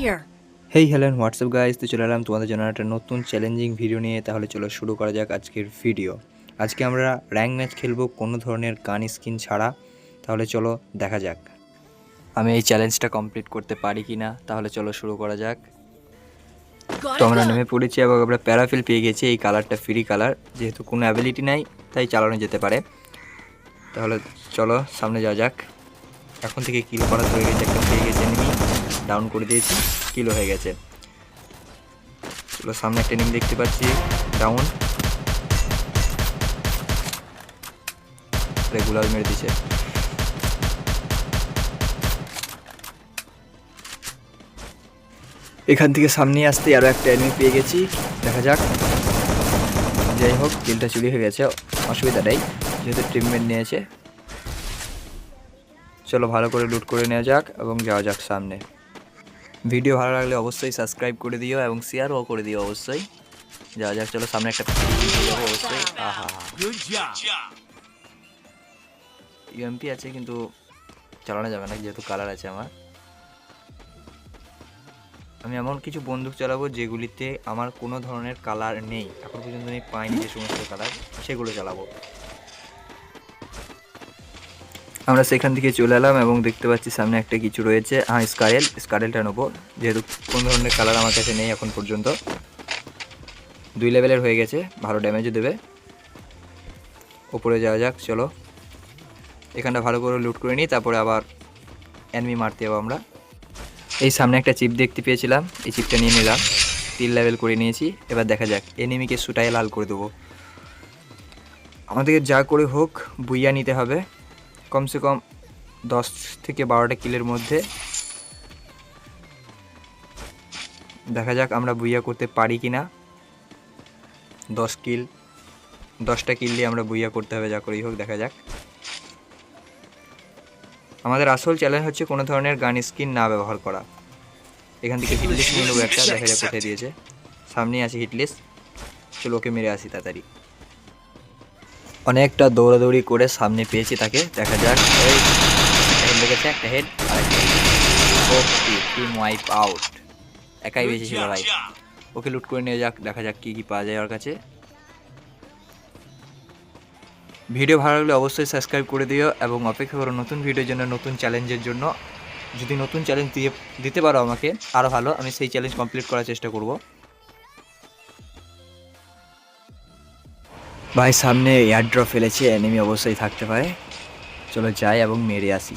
Here. Hey hello WhatsApp guys তো চলে এলাম তোমাদের জন্য একটা নতুন চ্যালেঞ্জিং ভিডিও নিয়ে। তাহলে চলো শুরু করা যাক আজকের ভিডিও আজকে আমরা র্যাঙ্ক ম্যাচ খেলব কোনো ধরনের গান স্কিন ছাড়া। তাহলে চলো দেখা যাক। আমি এই চ্যালেঞ্জটা কমপ্লিট করতে পারি কি না তাহলে চলো শুরু করা যাক। তো আমরা নেমে পড়েছি এবং আমরা প্যারাফিল পেয়ে গেছি এই কালারটা ফ্রি কালার যেহেতু কোনো অ্যাবিলিটি নাই তাই চালানো যেতে পারে। তাহলে চলো সামনে যাওয়া যাক। এখন থেকে কিল করা হয়ে গেছে একটা পেয়ে গেছে এনিমি ডাউন করে দিয়েছি কিলো হয়ে গেছে। চলো, সামনে একটা এনিমি দেখতে পাচ্ছি ডাউন রেগুলার মেরে দিছে এখান থেকে সামনে আসতে আরও একটা এনিমি পেয়ে গেছি, দেখা যাক। যাই হোক কিলটা চুরি হয়ে গেছে, অসুবিধা নেই, যেহেতু ট্রিটমেন্ট নিয়েছে। চলো, ভালো করে লুট করে নেওয়া যাক এবং যাওয়া যাক সামনে। ভিডিও ভালো লাগলে অবশ্যই সাবস্ক্রাইব করে দিও এবং শেয়ারও করে দিও অবশ্যই। যা যাক, চলো সামনে একটা অবশ্যই। আহা. ইউএমপি আছে কিন্তু চালানো যাবে না, যেহেতু কালার আছে আমার। আমি এমন কিছু বন্দুক চালাবো যেগুলিতে আমার কোনো ধরনের কালার নেই। এখন পর্যন্ত আমি পাইনি যে সমস্ত কালার সেগুলো চালাবো। আমরা সেখান থেকে চলে এলাম এবং দেখতে পাচ্ছি সামনে একটা কিছু রয়েছে। হ্যাঁ স্কারেল, স্কারেলটা নেব। যেহেতু কোন ধরনের কালার আমার কাছে নেই এখন পর্যন্ত। দুই লেভেলের হয়ে গেছে, ভালো ড্যামেজও দেবে। ওপরে যাওয়া যাক, চলো। এখানটা ভালো করে লুট করে নিই, তারপরে আবার অ্যানমি মারতে যাব আমরা। এই সামনে একটা চিপ দেখতে পেয়েছিলাম, এই চিপটা নিয়ে নিলাম। তিন লেভেল করে নিয়েছি, এবার দেখা যাক এনিমিকে সুটাই লাল করে দেবো। আমাদেরকে যা করে হোক, বুইয়া নিতে হবে। কমসে কম দশ থেকে বারোটা কিলের মধ্যে। দেখা যাক আমরা বুইয়া করতে পারি কি না দশ কিল, দশটা কিল দিয়ে আমরা বুইয়া করতে হবে, যা করেই হোক, দেখা যাক। আমাদের আসল চ্যালেঞ্জ হচ্ছে কোনো ধরনের গান স্কিন না ব্যবহার করা। এখান থেকে হিটলিস্ট নিয়ে নেব একটা, দেখা যাক কোথায় দিয়েছে। সামনেই আছে হিটলিস্ট চলো ওকে মেরে আসি তাড়াতাড়ি। অনেকটা দৌড়াদৌড়ি করে সামনে পেয়েছি তাকে। দেখা যাক। হেড লেগেছে একটা হেড আর একটা টিম ওয়াইপ আউট একাই বেঁচে ছিল ভাই. ওকে লুট করে নিয়ে যাক দেখা যাক কী কী পাওয়া যায় ওর কাছে। ভিডিও ভালো লাগলে অবশ্যই সাবস্ক্রাইব করে দিও এবং অপেক্ষা করো নতুন ভিডিওর জন্য নতুন চ্যালেঞ্জের জন্য। যদি নতুন চ্যালেঞ্জ দিয়ে দিতে পারো আমাকে আরও ভালো আমি সেই চ্যালেঞ্জ কমপ্লিট করার চেষ্টা করব। ভাই, সামনে এয়ারড্রপ ফেলেছে এনিমি অবশ্যই থাকতে পারে। চলো যাই এবং মেরে আসি।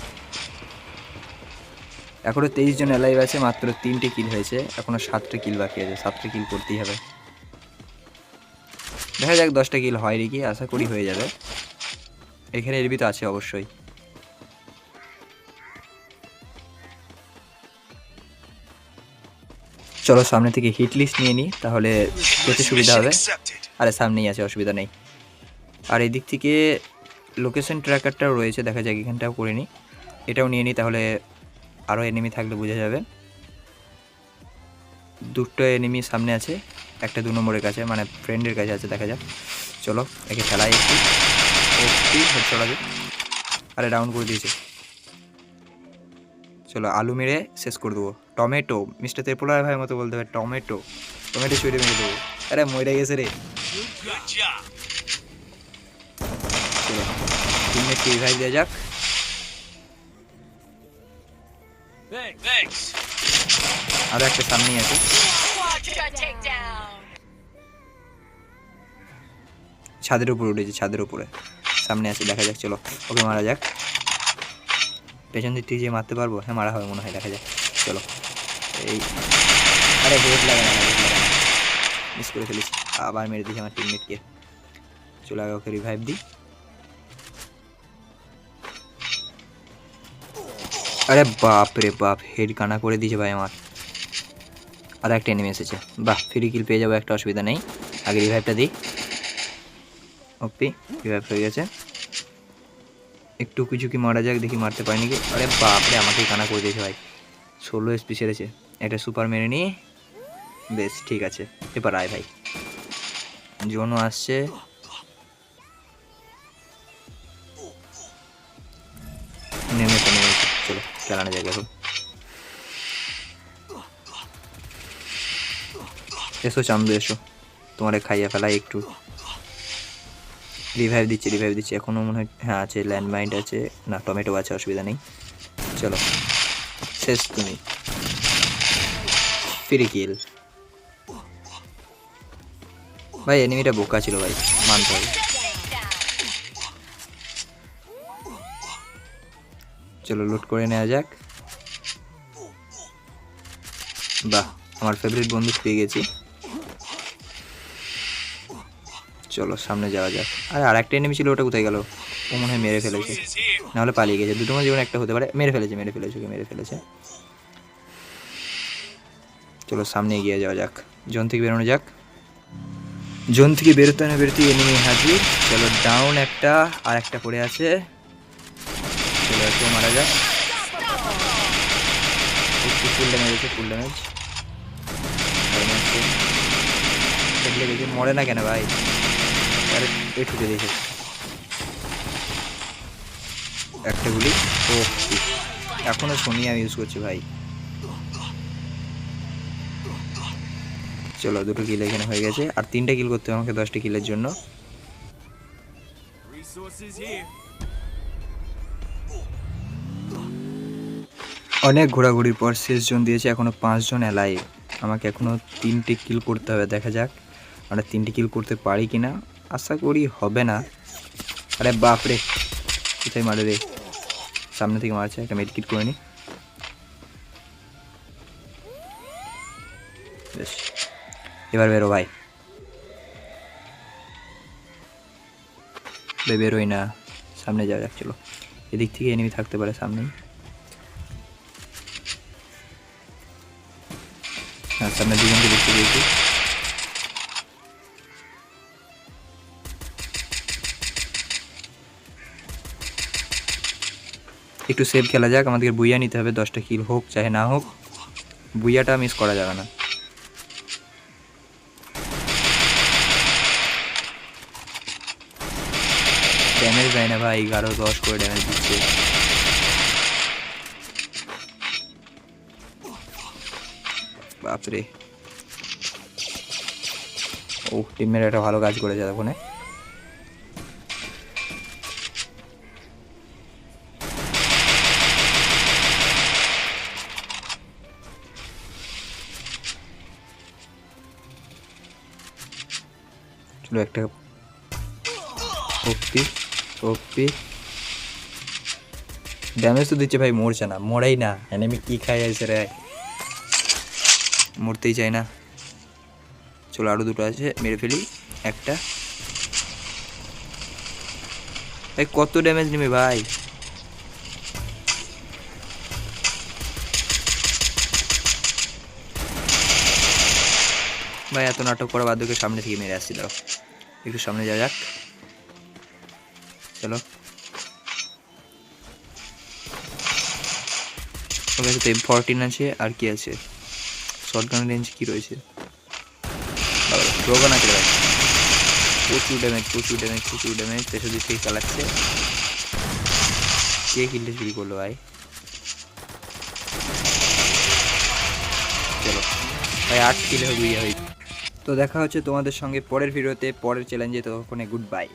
এখনও তেইশ জন অ্যালাইভ আছে, মাত্র তিনটে কিল হয়েছে। এখনও সাতটা কিল বাকি আছে, সাতটা কিল করতেই হবে। দেখা যাক দশটা কিল হয় নাকি, আশা করি হয়ে যাবে। এখানে এরবি তো আছে অবশ্যই। চলো সামনে থেকে হিট লিস্ট নিয়ে নিই, তাহলে পেতে সুবিধা হবে। আরে, সামনেই আছে, অসুবিধা নেই। আর এই দিক থেকে লোকেশন ট্র্যাকারটাও রয়েছে, দেখা যাক এখানটাও করে নিই। এটাও নিয়ে নিই, তাহলে আরও এনিমি থাকলে বোঝা যাবে। দুটো এনিমি সামনে আছে, একটা দু নম্বরের কাছে মানে ফ্রেন্ডের কাছে আছে, দেখা যাক। চলো, একে খেলাই একটু। একটু আরে ডাউন করে দিয়েছে। চলো, আলু মেরে শেষ করে দেবো। টমেটো মিস্টার তেরপোলার ভাইয়ের মতো বলতে হবে, টমেটো। টমেটো ছুঁড়ে মেরে দেবো। আরে, মরে গেছে রে। চলো টিমমেটকে রিভাইভ দেওয়া যাক. আরও একটা সামনেই আছে। ছাদের উপরে উঠেছে ছাদের উপরে। সামনে আছে দেখা যাক চলো। ওকে মারা যাক। পেছন দিক থেকে যে মারতে পারব হ্যাঁ মারা হবে মনে হয় দেখা যাক। চলো। এই আরে হেড লাগে না হেড লাগে না মিস করে ফেলেছি। আবার মেরে দিয়েছি আমার টিমমেটকে চলে আগে ওকে রিভাইভ দিই। আরে বাপ রে বাপ হেড কানা করে দিয়েছে ভাই আমার। আর একটা এনিমি এসেছে। বাহ ফ্রি কিল পেয়ে যাব, একটা অসুবিধা নেই। আগে রিভাইভটা দিই। ওপি রিভাইভ হয়ে গেছে। একটু কিছু কি মারা যাক, দেখি মারতে পারি নাকি আরে বাপরে আমাকেই কানা করে দিয়েছে ভাই। ষোলো এসপি সেরেছে। একটা সুপার মেরে নিয়ে বেশ, ঠিক আছে। এবার আয় ভাই। জোনও আসছে। চলো চালানো যাক এখন এসো, চান্দু, এসো। তোমারে খাইয়া ফেলাই একটু। রিভাইভ দিচ্ছে রিভাইভ দিচ্ছে। এখনও মনে হয় হ্যাঁ আছে ল্যান্ডমাইন্ড আছে। না টমেটো আছে, অসুবিধা নেই। চলো। শেষ তুমি। ফিরে কিল ভাই এনিমিটা বোকা ছিল, ভাই। মানতে হবে। চলো লুট করে নেওয়া যাক। বাহ, আমার ফেভারিট বন্ধু পেয়ে গেছি। চলো, সামনে যাওয়া যাক। আর, আরেকটা এনিমি ছিল, ওটা কোথায় গেল? ও মনে হয় মেরে ফেলেছে। নাহলে পালিয়ে গেছে, দুটো মধ্যে একটা হতে পারে। মেরে ফেলেছে মেরে ফেলেছে, ওকে মেরে ফেলেছে। চলো, সামনে এগিয়ে যাওয়া যাক। জোন থেকে বেরোনো যাক। জোন থেকে বেরোতে না বেরোতে এনিমি হাজির। চলো ডাউন একটা আর একটা পড়ে আছে। চলো একটু মারা যাক। ফুল ড্যামেজ আছে ফুল ড্যামেজ মরে না কেন ভাই? আরে, এই ঠুকে দিয়েছে। একটা গুলি? ও এখনও সোনি আমি ইউজ করছি ভাই। চলো, দুটো কিল এখানে হয়ে গেছে। আর তিনটা কিল করতে হবে আমাকে দশটা কিলের জন্য। অনেক ঘোরাঘুরির পর শেষ জন দিয়েছে, এখনও পাঁচজন এলাই। আমাকে এখনও তিনটে কিল করতে হবে, দেখা যাক। আমরা তিনটে কিল করতে পারি কি না? আশা করি হবে না। আরে বাপরে কোথায় মারে রে? সামনে থেকে মারছে, একটা মেডিকিট করে নি। বেশ, এবার বেরো ভাই। বেরোই না। সামনে যাওয়া যাক, চলো। এদিক থেকে এনিমি থাকতে পারে সামনেই। হ্যাঁ সামনে দুজনকে দেখতে পেয়েছি। একটু সেভ খেলা যাক, আমাদেরকে বুইয়া নিতে হবে, দশটা কিল হোক, চাহে না হোক। বুইয়াটা মিস করা যাবে না। ড্যামেজ দেয় না ভাই, এগারো দশ করে ড্যামেজ দিচ্ছে। বাপরে। ও টিমের একটা ভালো কাজ করেছে তখন চলো একটা ওপি ওপি ড্যামেজ তো দিচ্ছে ভাই, মরছে না, মরাই না। এনিমি কি খাই আছে রে? মরতেই চাই না। চলো আরও দুটো আছে, মেরে ফেলি। একটা। ভাই কত ড্যামেজ নেবে ভাই? ভাই, এত নাটক করা বাধ্যকে সামনে থেকে মেরে আসছি, দাঁড়াও। একটু সামনে যাওয়া যাক। চলো। ওর তো এম ফোরটিন আছে, আর কি আছে? শর্ট গান রেঞ্জ কি রয়েছে? ড্রোগান আছে? প্রচুর ড্যামেজ প্রচুর ড্যামেজ প্রচুর ড্যামেজ তেসো দিক থেকে চালাচ্ছে। কে কিলটা চুরি করল ভাই? চলো। ভাই, আট কিলে হয়ে তো দেখা হচ্ছে তোমাদের সঙ্গে পরের ভিডিওতে পরের চ্যালেঞ্জে ততক্ষণে গুড বাই